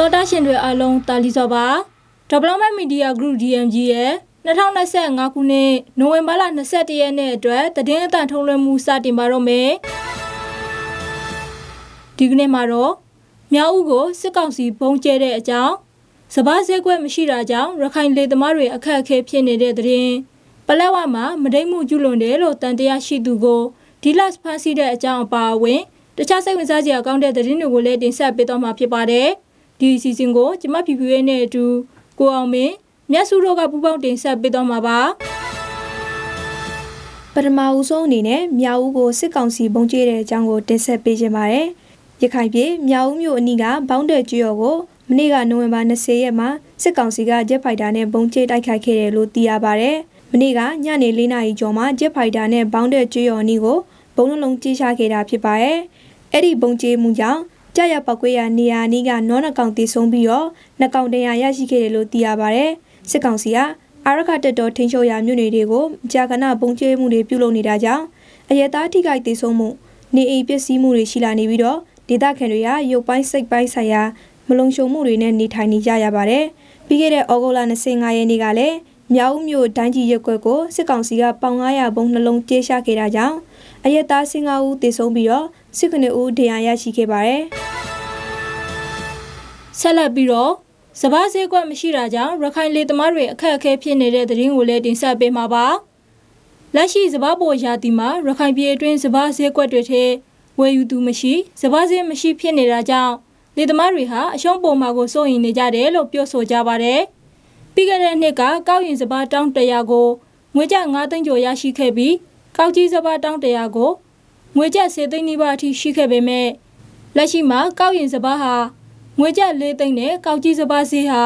တော်တာရှင်တွေအားလုံးတာလီစောပါ Development Media Group DMG ရဲ့2025ခုနှစ်နိုဝင်ဘာလ21ရက်နေ့အတွက်တည်င်းအတန်ထုတ်လွှင့်မှုစတင်ပါတော့မယ်ဒီကနေ့မှာတော့မြောက်ဦးကိုစစ်ကောင်စီဘုံကျဲတဲ့အကြောင်းစပားစဲကွက်မရှိတာကြောင့်ရခိုင်လေသမားတွေအခက်အခဲဖြစ်နေတဲ့တဲ့ရင်ပလက်ဝမှာမဒိတ်မှုကျူးလွန်တယ်လို့တန်တရားရှိသူကိုဒီလတ်ဖန်ဆီးတဲ့အကြောင်းအပါအဝင်တခြားစိတ်ဝင်စားစရာကောင်းတဲ့သတင်းတွေကိုလည်းတင်ဆက်ပေးတော့မှာဖြစ်ပါတယ် ဒီအစီအစဉ်ကိုကျမဖြူဖြူရဲ့နဲ့အတူကိုအောင်မင်းမြတ်စုတို့ကပူပေါင်းတင်ဆက်ပေးတော့မှာပါပထမဦးဆုံးအနေနဲ့မြောက်ဦးကိုစစ်ကောင်စီပုံကျဲတဲ့အကြောင်းကိုတင်ဆက်ပေးခြင်းပါတယ်။ရခိုင်ပြည်မြောက်ဦးမြို့အနီးကဘောင်းတဲ့ကျွော်ကိုမနေ့ကနိုဝင်ဘာ20ရက်မှာစစ်ကောင်စီကဂျက်ဖိုက်တာနဲ့ပုံကျဲတိုက်ခိုက်ခဲ့တယ်လို့သိရပါတယ်။မနေ့ကညနေ၄နာရီကျော်မှာဂျက်ဖိုက်တာနဲ့ဘောင်းတဲ့ကျွော်အနီးကိုဘုံနှလုံးကြေးချခဲ့တာဖြစ်ပါတယ်။အဲ့ဒီပုံကျဲမှုကြောင့် ကြာရပောက်ကွေးရနေရာအနီးကနောနှကောင်တည်ဆုံးပြီးတော့နှကောင်တရားရရှိခဲ့တယ်လို့သိရပါတယ်။စစ်ကောင်စီကအာရခတက်တော်ထိန်ချုပ်ရာမြို့နယ်တွေကိုကြာကနာပုံကျဲမှုတွေပြုလုပ်နေတာကြောင့်အရက်သားထိခိုက်ဒေဆုံးမှုနေအိမ်ပစ္စည်းမှုတွေရှိလာနေပြီးတော့ဒေသခံတွေကရုပ်ပိုင်းစိတ်ပိုင်းဆိုင်ရာမလုံခြုံမှုတွေနဲ့နေထိုင်နေကြရပါတယ်။ပြီးခဲ့တဲ့ဩဂုတ်လ25ရက်နေ့ကလည်းမြောက်ဦးမြို့ဒိုင်းကြီးရက်ကွက်ကိုစစ်ကောင်စီကပေါင်900ဘုံနှလုံးကျေးရှာခဲ့တာကြောင့်အရက်သား15ဦးသေဆုံးပြီးတော့ စစ်ကနေဦးဒဏ်ရာရရှိခဲ့ပါတယ်။ဆက်လက်ပြီးတော့စပားစဲကွက်မရှိတာကြောင့်ရခိုင်လေသမားတွေအခက်အခဲဖြစ်နေတဲ့သတင်းကိုလည်းတင်ဆက်ပေးမှာပါလက်ရှိစပားပေါ်ရာသီမှာရခိုင်ပြည်အတွင်းစပားစဲကွက်တွေထဲဝယ်ယူသူမရှိစပားစဲမရှိဖြစ်နေတာကြောင့်လေသမားတွေဟာအရှုံးပေါ်မှာကိုစိုးရိမ်နေကြတယ်လို့ပြောဆိုကြပါတယ်ပြီးခဲ့တဲ့နှစ်ကကောက်ရင်စပားတောင်းတရာကိုငွေကျ9သိန်းကျော်ရရှိခဲ့ပြီးကောက်ကြီးစပားတောင်းတရာကို ငွေကျ10သိန်းနီးပါးအထိရှိခဲ့ပေမဲ့လက်ရှိမှာကောက်ရင်စပားဟာငွေကျပ်၄သိန်းနဲ့ကောက်ကြီးစပါးဈေးဟာ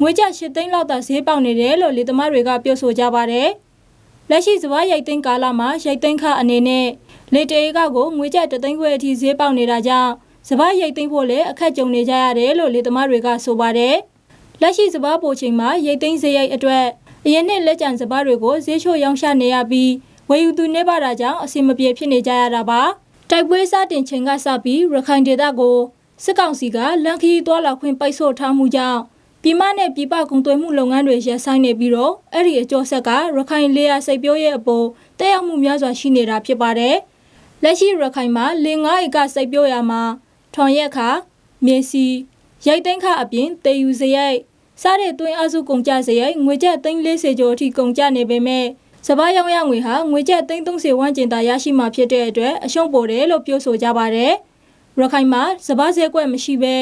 ငွေကျပ်၈သိန်းလောက်သာဈေးပေါက်နေတယ်လို့လေသမားတွေကပြောဆိုကြပါတယ်။လက်ရှိစပါးရိတ်သိန်းကာလမှာရိတ်သိန်းခအနေနဲ့လေတေကကိုငွေကျပ်တသိန်းခွဲအထိဈေးပေါက်နေတာကြောင့်စပါးရိတ်သိန်းဖို့လည်းအခက်ကြုံနေကြရတယ်လို့လေသမားတွေကဆိုပါတယ်။လက်ရှိစပါးပိုချိန်မှာရိတ်သိန်းဈေးရိတ်အတွက်အရင်နှစ်လက်ကျန်စပါးတွေကိုဈေးချို့ရောင်းချနေရပြီး ဝယ်ယူသူနေပါတာကြောင့်အဆင်မပြေဖြစ်နေကြရတာပါ။တိုက်ပွဲစတင်ချိန်ကစပြီးရခိုင်ဒေသကိုစစ်ကောင်စီကလန်ခီသွားလာခွင့်ပိတ်ဆို့ထားမှုကြောင့်ပြည်မနဲ့ပြည်ပကုန်သွယ်မှုလုပ်ငန်းတွေရပ်ဆိုင်းနေပြီးတော့အဲ့ဒီအကျိုးဆက်ကရခိုင်လေယာစိတ်ပြောရဲ့အပေါ်တက်ရောက်မှုများစွာရှိနေတာဖြစ်ပါတယ်။လက်ရှိရခိုင်မှာလေ9ဧကစိတ်ပြောရမှာထွန်ရက်ခမြေစီရိတ်သိန်းခအပြင်တေယူစရိုက်စားတဲ့တွင်းအစုကုန်ကြစရိုက်ငွေကျပ်340ကျော်အထိကုန်ကြနေပေမဲ့ စပားရောင်ရငွေဟာငွေကျပ်330ဝန်းကျင်သာရရှိမှာဖြစ်တဲ့အတွက်အရှုံးပေါ်တယ်လို့ပြောဆိုကြပါတယ်။ရခိုင်မှာစပားစဲကွက်မရှိဘဲ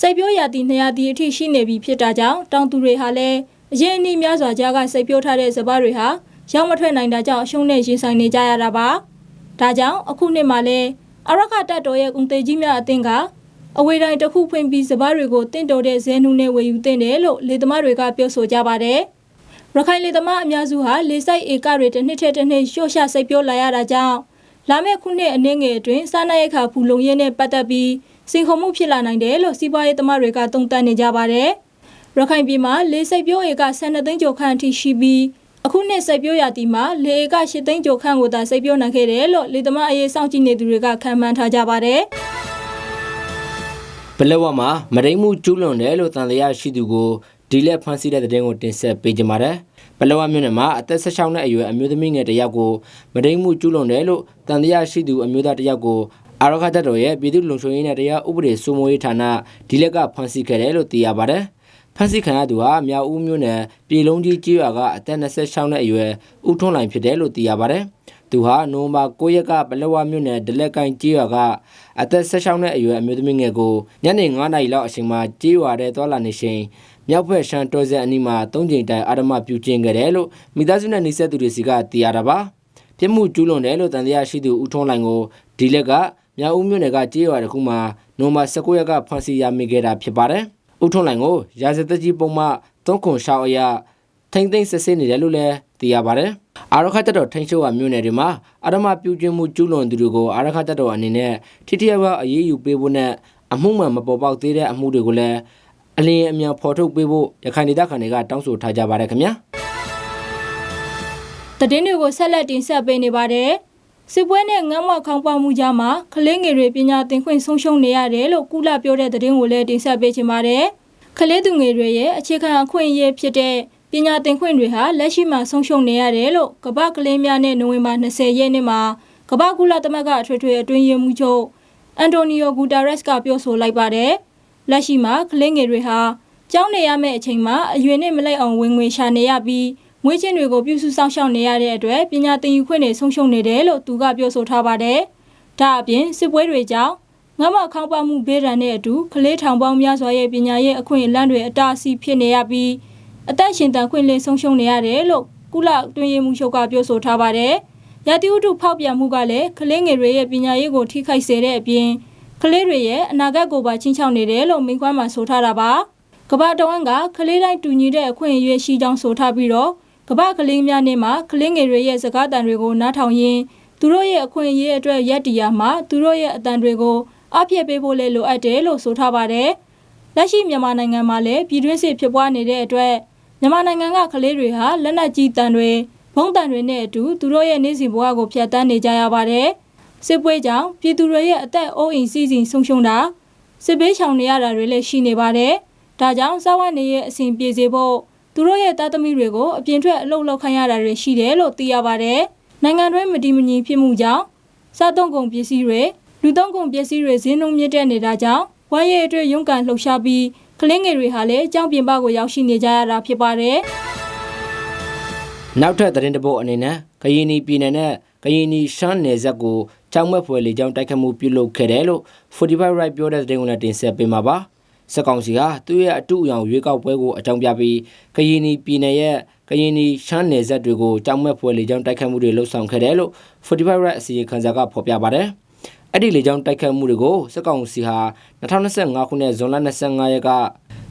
စိတ်ပြောရာတီနေရာတီအထိရှိနေပြီဖြစ်တာကြောင့်တောင်သူတွေဟာလည်းအရင်အနည်းများစွာကြားကစိတ်ပြောထားတဲ့စပားတွေဟာရောက်မထွက်နိုင်တာကြောင့်အရှုံးနဲ့ရင်ဆိုင်နေကြရတာပါဒါကြောင့်အခုနှစ်မှာလဲအရခတက်တော်ရဲ့ကုန်သေးကြီးများအသင်းကအဝေးတိုင်းတစ်ခုဖွင့်ပြီးစပားတွေကိုတင့်တော်တဲ့ဇဲနှုနဲ့ဝယ်ယူတင်တယ်လို့လေသမားတွေကပြောဆိုကြပါတယ် ရခိုင်လေသမားအများစုဟာလေစိုက်ဧကတွေတစ်နှစ်ထက်တစ်နှစ်လျှော့ချစိတ်ပြောလာရတာကြောင့်လာမယ့်ခုနှစ်အနည်းငယ်အတွင်းစားနပ်ရိက္ခာဖူလုံရေးနဲ့ပတ်သက်ပြီးစင်ခုံမှုဖြစ်လာနိုင်တယ်လို့စီးပွားရေးသမားတွေကသုံးသပ်နေကြပါတယ်။ရခိုင်ပြည်မှာလေစိတ်ပြိုးဧက12သိန်းကျော်ခန့်အထိရှိပြီးအခုနှစ်စိတ်ပြိုးရာတီမှာလေဧက8သိန်းကျော်ခန့်ကိုသာစိတ်ပြိုးနိုင်ခဲ့တယ်လို့လေသမားအရေးစောင့်ကြည့်နေသူတွေကခန့်မှန်းထားကြပါတယ်။ဘလက်ဝမှာမရိမှုကျူးလွန်တယ်လို့တန်တရားရှိသူကို ဒီလက်ဖမ်းဆီးတဲ့တဲ့တင်ကိုတင်ဆက်ပေးကြပါမယ်။ဘလက်ဝမြို့နယ်မှာအသက်16နှစ်အရွယ်အမျိုးသမီးငယ်တစ်ယောက်ကိုမရိမှုကျူးလွန်တယ်လို့တန်တရားရှိသူအမျိုးသားတစ်ယောက်ကိုအာရခတ်တပ်တော်ရဲ့ပြည်သူ့လုံခြုံရေးနဲ့တရားဥပဒေစိုးမိုးရေးဌာနဒီလက်ကဖမ်းဆီးခဲ့တယ်လို့သိရပါတယ်။ဖမ်းဆီးခံရသူဟာမြောက်ဦးမြို့နယ်ပြည်လုံးကြီးကျေးရွာကအသက်26နှစ်အရွယ်ဦးထွန်းလိုင်ဖြစ်တယ်လို့သိရပါတယ်။သူဟာနိုဝင်ဘာ9ရက်ကပလက်ဝမြို့နယ်ဒလက်ကိုင်းကျေးရွာကအသက်16နှစ်အရွယ်အမျိုးသမီးငယ်ကိုညနေ9နာရီလောက်အချိန်မှာကျေးရွာထဲသွားလာနေချိန် မြောက်ဘက်ရှမ်းတော်စက်အနီးမှာ၃ချိန်တိုင်အာရမပြုကျင်းခဲ့တယ်လို့မိသားစုနဲ့နှိစက်သူတွေစီကသိရတာပါပြစ်မှုကျူးလွန်တယ်လို့တန်တရားရှိသူဦးထွန်းလိုင်ကိုဒီလက်ကမြောက်ဦးမြို့နယ်ကကျေးရွာတစ်ခုမှာနိုဝင်ဘာ19ရက်ကဖမ်းဆီးရမိခဲ့တာဖြစ်ပါတယ်ဦးထွန်းလိုင်ကိုရာဇသက်ကြီးပုံမှ3ခွန်ရှောက်အရာထိမ့်သိမ့်စစ်ဆေးနေတယ်လို့လည်းသိရပါတယ်။အာရခတ်တပ်တော်ထိန်းချုပ်ဝမြို့နယ်တွေမှာအာရမပြုကျင်းမှုကျူးလွန်သူတွေကိုအာရခတ်တပ်တော်အနေနဲ့ထိထိရောက်ရောက်အရေးယူပေးဖို့နဲ့အမှုမှန်မပေါ်ပေါက်သေးတဲ့အမှုတွေကိုလည်း အလင်းအမြန်ဖော်ထုတ်ပေးဖို့ရခိုင်ဒေသခံတွေကတောင်းဆိုထားကြပါတယ်ခင်ဗျာ။သတင်းတွေကိုဆက်လက်တင်ဆက်ပေးနေပါတယ်။စစ်ပွဲနဲ့ငမ်းမခေါင်းပါမှုကြားမှာကလေးငယ်တွေပညာသင်ခွင့်ဆုံးရှုံးနေရတယ်လို့ကုလပြောတဲ့သတင်းကိုလည်းတင်ဆက်ပေးချင်ပါတယ်။ကလေးသူငယ်တွေရဲ့အခြေခံအခွင့်အရေးဖြစ်တဲ့ပညာသင်ခွင့်တွေဟာလက်ရှိမှာဆုံးရှုံးနေရတယ်လို့ကမ္ဘာကလေးများနဲ့နိုဝင်ဘာ20ရက်နေ့မှာကမ္ဘာကုလသမဂ္ဂအထွေထွေအတွင်းရေးမှူးချုပ်အန်တိုနီယိုဂူတာရက်စ်ကပြောဆိုလိုက်ပါတယ်။ လက်ရှိမှာကလေးငယ်တွေဟာကျောင်းနေရမယ့်အချိန်မှာအရွယ်နဲ့မလိုက်အောင်ဝင်ငွေရှာနေရပြီးငွေချင်းတွေကိုပြုစုဆောင်ရှောက်နေရတဲ့အတွက်ပညာသင်ယူခွင့်တွေဆုံးရှုံးနေတယ်လို့သူကပြောဆိုထားပါတယ်။ဒါအပြင်စစ်ပွဲတွေကြောင့်ငမခေါင်းပါမှုဘေးဒဏ်နဲ့အတူကလေးထောင်ပေါင်းများစွာရဲ့ပညာရေးအခွင့်အလမ်းတွေအတားအဆီးဖြစ်နေရပြီးအသက်ရှင်တန်ခွင့်လေးဆုံးရှုံးနေရတယ်လို့ကုလတွင်ရေးမှုချုပ်ကပြောဆိုထားပါတယ်။ရာသီဥတုဖောက်ပြန်မှုကလည်းကလေးငယ်တွေရဲ့ပညာရေးကိုထိခိုက်စေတဲ့အပြင် ကလေးတွေရဲ့အနာဂတ်ကိုပါချင်းချောက်နေတယ်လို့မိန့်ခွန်းမှာဆိုထားတာပါ။ကမ္ဘာတဝန်းကကလေးတိုင်းတူညီတဲ့အခွင့်အရေးရှိကြောင်းဆိုထားပြီးတော့ကမ္ဘာကလေးများနဲ့မှာကလေးငယ်တွေရဲ့စကားတန်တွေကိုနားထောင်ရင်းသူတို့ရဲ့အခွင့်အရေးအတွက်ရက်တီယာမှာသူတို့ရဲ့အတန်တွေကိုအပြည့်ပေးဖို့လည်းလိုအပ်တယ်လို့ဆိုထားပါတယ်။လက်ရှိမြန်မာနိုင်ငံမှာလည်းပြည်တွင်းစစ်ဖြစ်ပွားနေတဲ့အတွက်မြန်မာနိုင်ငံကကလေးတွေဟာလက်နက်ကြီးတန်တွေဘုံတန်တွေနဲ့အတူသူတို့ရဲ့နေ့စဉ်ဘဝကိုဖျက်ဆီးနေကြရပါတယ်။ စစ်ပွဲကြောင့်ပြည်သူတွေရဲ့အသက်အိုးအိမ်စီးစိမ်ဆုံးရှုံးတာစစ်ဘေးရှောင်နေရတာတွေလည်းရှိနေပါတယ်။ဒါကြောင့်စာဝတ်နေရဲ့အစဉ်ပြေစေဖို့သူတို့ရဲ့သားသမီးတွေကိုအပြင်ထွက်အလုပ်လုပ်ခိုင်းရတာတွေရှိတယ်လို့သိရပါတယ်။နိုင်ငံတွင်းမတည်မငြိမ်ဖြစ်မှုကြောင့်စားသုံးကုန်ပစ္စည်းတွေလူသုံးကုန်ပစ္စည်းတွေဈေးနှုန်းမြင့်တက်နေတာကြောင့်ဝမ်းရည်အတွက်ရုန်းကန်လှုပ်ရှားပြီးကလင်းငယ်တွေဟာလည်းအကြောင်းပြင်ပကိုရောက်ရှိနေကြရတာဖြစ်ပါတယ်။နောက်ထပ်သတင်းတစ်ပုဒ်အနေနဲ့ကရင်နီပြည်နယ်နဲ့ကရင်နီရှမ်းနယ်စပ်ကို ကြောင်မက်ဖွယ်လေကြောင်းတိုက်ခတ်မှုပြုလုပ်ခဲ့တယ်လို့45 right ပြောတဲ့သတင်းကိုလည်းတင်ဆက်ပေးမှာပါစက်ကောင်စီကသူ့ရဲ့အတူအယောင်ရွေးကောက်ပွဲကိုအကြောင်းပြပြီးကရင်နီပြည်နယ်ရဲ့ကရင်နီရှမ်းနယ်စပ်တွေကိုကြောင်မက်ဖွယ်လေကြောင်းတိုက်ခတ်မှုတွေလှုပ်ဆောင်ခဲ့တယ်လို့45 right အစီရင်ခံစာကဖော်ပြပါတယ်အဲ့ဒီလေကြောင်းတိုက်ခတ်မှုတွေကိုစက်ကောင်စီဟာ2025ခုနှစ်ဇွန်လ25ရက်က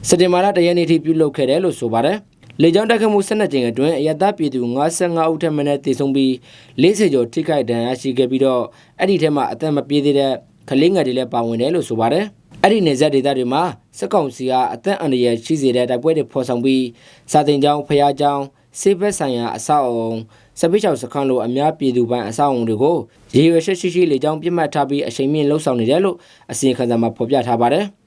စက်တင်ဘာလ1ရက်နေ့ထိပြုလုပ်ခဲ့တယ်လို့ဆိုပါတယ် လေကြောင်းတိုက်ခတ်မှု12ကြိမ်အတွင်းအရတားပြည်သူ55ဦးထက်မနည်းသေဆုံးပြီး40ကျော်ထိခိုက်ဒဏ်ရာရှိခဲ့ပြီးတော့အဲ့ဒီထဲမှာအသက်မပြေသေးတဲ့ကလေးငယ်တွေလည်းပါဝင်တယ်လို့ဆိုပါတယ်။အဲ့ဒီနေဆက်ဒေသတွေမှာစက်ကောင်စီကအသက်အန္တရာယ်ရှိစေတဲ့တိုက်ပွဲတွေဖော်ဆောင်ပြီးစာတင်ကျောင်းဖျားကျောင်းစေဘက်ဆိုင်ရာအဆောက်အုံစပိချောင်စခန်းလိုအများပြည်သူပိုင်းအဆောက်အုံတွေကိုရေရွယ်ရှိရှိရှိလေကြောင်းပြစ်မှတ်ထားပြီးအချိန်မြင့်လှုပ်ဆောင်နေတယ်လို့အစီရင်ခံစာမှာဖော်ပြထားပါတယ်။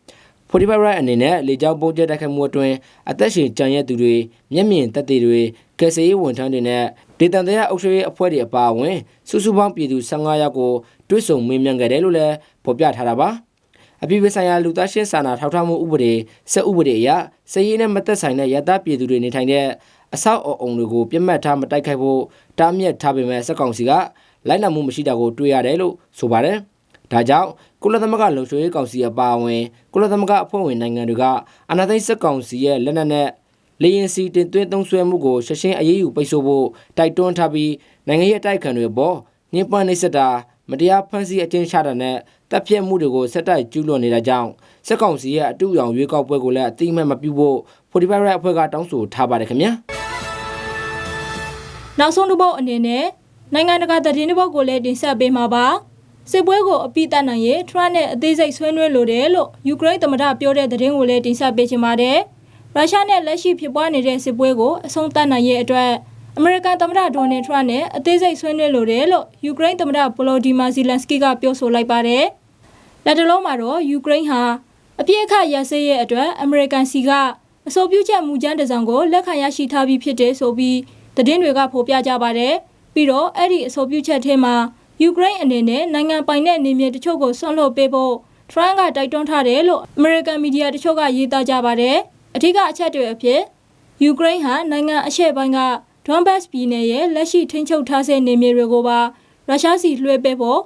45 right အနေနဲ့လေကြောင်းပိုးကျက်တိုက်ခိုက်မှုအတွင်းအသက်ရှင်ကြံရတဲ့သူတွေမျက်မြင်သက်သေတွေကယ်ဆယ်ရေးဝန်ထမ်းတွေနဲ့ဒေသန္တရအုပ်ချုပ်ရေးအဖွဲ့တွေအပါအဝင်စုစုပေါင်းပြည်သူ15ယောက်ကိုတွဲဆုံမေးမြန်းခဲ့တယ်လို့လည်းဖော်ပြထားတာပါအပြည်ပြည်ဆိုင်ရာလူသားချင်းစာနာထောက်ထားမှုဥပဒေစက်ဥပဒေအရစည်ရင်းနဲ့မသက်ဆိုင်တဲ့ရတပြည်သူတွေနေထိုင်တဲ့အဆောက်အအုံတွေကိုပြတ်မှတ်ထားမတိုက်ခိုက်ဖို့တားမြစ်ထားပေမဲ့စက်ကောင်စီကလိုက်နာမှုမရှိတာကိုတွေ့ရတယ်လို့ဆိုပါတယ်။ ဒါကြောင့်ကုလသမဂ္ဂလုံခြုံရေးကောင်စီအပါအဝင်ကုလသမဂ္ဂအဖွဲ့ဝင်နိုင်ငံတွေကအာဏာသိမ်းစက်ကောင်စီရဲ့လက်နက်နဲ့လေရင်စီတင်သွင်းသုံးစွဲမှုကိုရှင်းရှင်းအရေးယူပိတ်ဆို့ဖို့တိုက်တွန်းထားပြီးနိုင်ငံရေးအတိုက်အခံတွေပေါ်ညှဉ်းပန်းနှိပ်စက်တာမတရားဖမ်းဆီးအကျဉ်းချတာနဲ့တပ်ဖြတ်မှုတွေကိုဆက်တိုက်ကျူးလွန်နေတာကြောင့်စက်ကောင်စီရဲ့အတူအယောင်ရွေးကောက်ပွဲကိုလည်းအတိအမှတ်မပြုဖို့45 right အဖွဲ့ကတောင်းဆိုထားပါတယ်ခင်ဗျာနောက်ဆုံးတစ်ပုတ်အနေနဲ့နိုင်ငံတကာသတင်းတစ်ပုတ်ကိုလည်းတင်ဆက်ပေးမှာပါ စစ်ပွဲကိုအပိတတ်နိုင်ရေးထရန့်နဲ့အသေးစိတ်ဆွေးနွေးလိုတယ်လို့ယူကရိန်းသမ္မတပြောတဲ့သတင်းကိုလည်းတင်ဆက်ပေးချင်ပါတယ်ရုရှားနဲ့လက်ရှိဖြစ်ပွားနေတဲ့စစ်ပွဲကိုအဆုံးသတ်နိုင်ရေးအတွက်အမေရိကန်သမ္မတဒေါ်နယ်ထရန့်နဲ့အသေးစိတ်ဆွေးနွေးလိုတယ်လို့ယူကရိန်းသမ္မတဗလိုဒီမာဇီလန်စကီကပြောဆိုလိုက်ပါတယ်လက်တလုံးမှာတော့ယူကရိန်းဟာအပြည့်အခရစဲရဲ့အတွက်အမေရိကန်စီကအဆိုပြုချက်မူကြမ်းတစ်စောင်ကိုလက်ခံရရှိထားပြီးဖြစ်တယ်ဆိုပြီးသတင်းတွေကဖော်ပြကြပါတယ်။ပြီးတော့အဲ့ဒီအဆိုပြုချက်ထဲမှာ ယူကရိန်းအနေနဲ့နိုင်ငံပိုင်တဲ့နေမြေတချို့ကိုဆွန့်လွတ်ပေးဖို့ထရန့်ကတိုက်တွန်းထားတယ်လို့အမေရိကန်မီဒီယာတချို့ကရေးသားကြပါတယ်။အထူးကအချက်တွေအဖြစ်ယူကရိန်းဟာနိုင်ငံအရှေ့ပိုင်းကဒွန်ဘတ်ပြည်နယ်ရဲ့လက်ရှိထိန်းချုပ်ထားတဲ့နေမြေတွေကိုပါရုရှားစီလွှဲပေးဖို့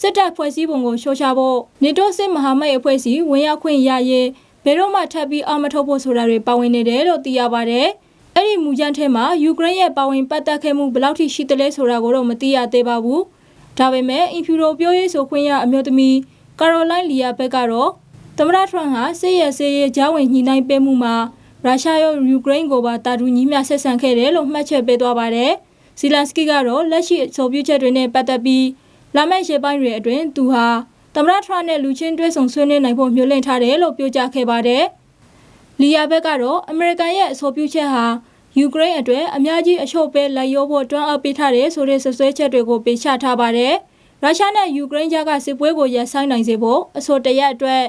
စစ်တပ်ဖွဲ့စည်းပုံကိုရှော့ချဖို့နေတိုးစစ်မဟာမိတ်အဖွဲ့အစည်းဝင်ရောက်ခွင့်ရရေးဘယ်တော့မှထပ်ပြီးအမထုတ်ဖို့ဆိုတာတွေပါဝင်နေတယ်လို့သိရပါတယ်။အဲ့ဒီမူကြမ်းထဲမှာယူကရိန်းရဲ့ပါဝင်ပတ်သက်ခဲ့မှုဘယ်လောက်ထိရှိသလဲဆိုတာကိုတော့မသိရသေးပါဘူး။ ဒါပေမဲ့အင်ဖြူရိုပြောရေးဆိုခွင့်ရအမျိုးသမီးကာရိုလိုင်းလီယာဘက်ကတော့သမ္မတထရန့်ဟာစစ်ရဲစစ်ရဲဂျာဝင်ညှိနှိုင်းပေးမှုမှာရုရှားရောယူကရိန်းကိုပါတာတူညီမျှဆက်ဆံခဲ့တယ်လို့မှတ်ချက်ပေးသွားပါတယ်။ဇီလန်စကီကတော့လက်ရှိအဆိုပြုချက်တွေနဲ့ပတ်သက်ပြီးလာမယ့်ရက်ပိုင်းတွေအတွင်းသူဟာသမ္မတထရန့်နဲ့လူချင်းတွဲဆုံဆွေးနွေးနိုင်ဖို့မျှော်လင့်ထားတယ်လို့ပြောကြားခဲ့ပါတယ်။လီယာဘက်ကတော့အမေရိကန်ရဲ့အဆိုပြုချက်ဟာ ယူကရိန်းအတွက်အများကြီးအချို့ပဲလိုက်ရောဖို့တွန်းအားပေးထားတယ်ဆိုတဲ့ဆွဆွဲချက်တွေကိုပေးချထားပါတယ်ရုရှားနဲ့ယူကရိန်းကြားကစစ်ပွဲကိုရပ်ဆိုင်းနိုင်စေဖို့အဆိုတရက်အတွက်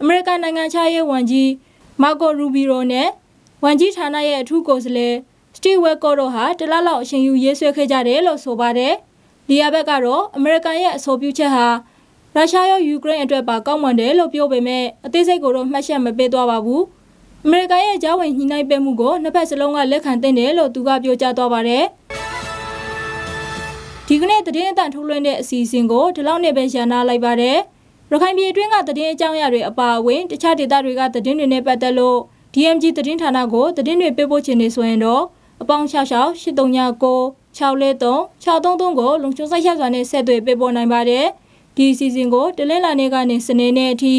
အမေရိကန်နိုင်ငံခြားရေးဝန်ကြီးမာကိုရူဘီရိုနဲ့ဝန်ကြီးဌာနရဲ့အထူးကိုယ်စားလှယ်စတီဝဲကော့တို့ဟာတလလောက်အရှင်ယူရေးဆွဲခဲ့ကြတယ်လို့ဆိုပါတယ်။လီယာဘက်ကတော့အမေရိကန်ရဲ့အဆိုပြုချက်ဟာရုရှားရောယူကရိန်းအတွက်ပါကောင်းမွန်တယ်လို့ပြောပေမဲ့အသေးစိတ်ကိုတော့မှတ်ချက်မပေးသွားပါဘူး။ အမေရိကန်ရဲ့ကြားဝင်ညှိနှိုင်းပေးမှုကိုနှစ်ဖက်စလုံးကလက်ခံသင့်တယ်လို့သူကပြောကြားသွားပါတယ်။ဒီကနေ့သတင်းအတန်ထုတ်လွှင့်တဲ့အစီအစဉ်ကိုဒီလောက်နဲ့ပဲရန်နာလိုက်ပါတယ်။ရခိုင်ပြည်အတွင်းကသတင်းအကြောင်းအရာတွေအပါအဝင်တခြားဒေသတွေကသတင်းတွေနဲ့ပတ်သက်လို့ DMG သတင်းဌာနကိုသတင်းတွေပေးပို့ခြင်းနေဆိုရင်တော့အပေါင်း66 839 6lethree 633ကိုလုံချုံဆိုင်ရစွာနဲ့ဆက်သွယ်ပေးပို့နိုင်ပါတယ်။ဒီအစီအစဉ်ကိုတလင်းလာနေကနေစနေနေ့အထိ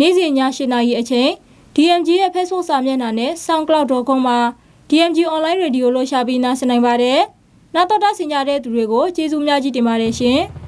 နေ့စဉ်ည7:00နာရီအချိန် DMG ရဲ့ Facebook စာမျက်နှာနဲ့ soundcloud.com မှာ DMG online radio လို့ရှာပြီးနားဆင်နိုင်ပါတယ်။နောက်တော့တာဆင်ကြတဲ့သူတွေကိုကျေးဇူးများကြီးတင်ပါတယ်ရှင်။